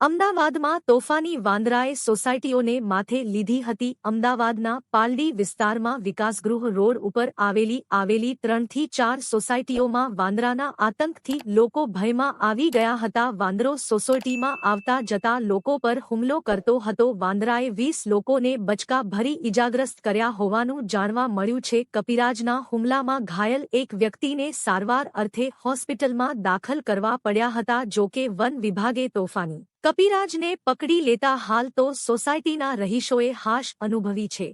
અમદાવાદમાં તોફાની વાંદરાએ સોસાયટીઓને માથે લીધી હતી. અમદાવાદના પાલડી વિસ્તારમાં વિકાસગૃહ રોડ ઉપર આવેલી આવેલી ત્રણથી ચાર સોસાયટીઓમાં વાંદરાના આતંકથી લોકો ભયમાં આવી ગયા હતા. વાંદરો સોસાયટીમાં આવતા જતા લોકો પર હુમલો કરતો હતો. વાંદરાએ વીસ લોકોને બચકા ભરી ઇજાગ્રસ્ત કર્યા હોવાનું જાણવા મળ્યું છે. કપિરાજના હુમલામાં ઘાયલ એક વ્યક્તિને સારવાર અર્થે હોસ્પિટલમાં દાખલ કરવા પડ્યા હતા. જોકે વન વિભાગે તોફાની કપિરાજને પકડી લેતા હાલ તો સોસાયટીના રહીશોએ હાશ અનુભવી છે.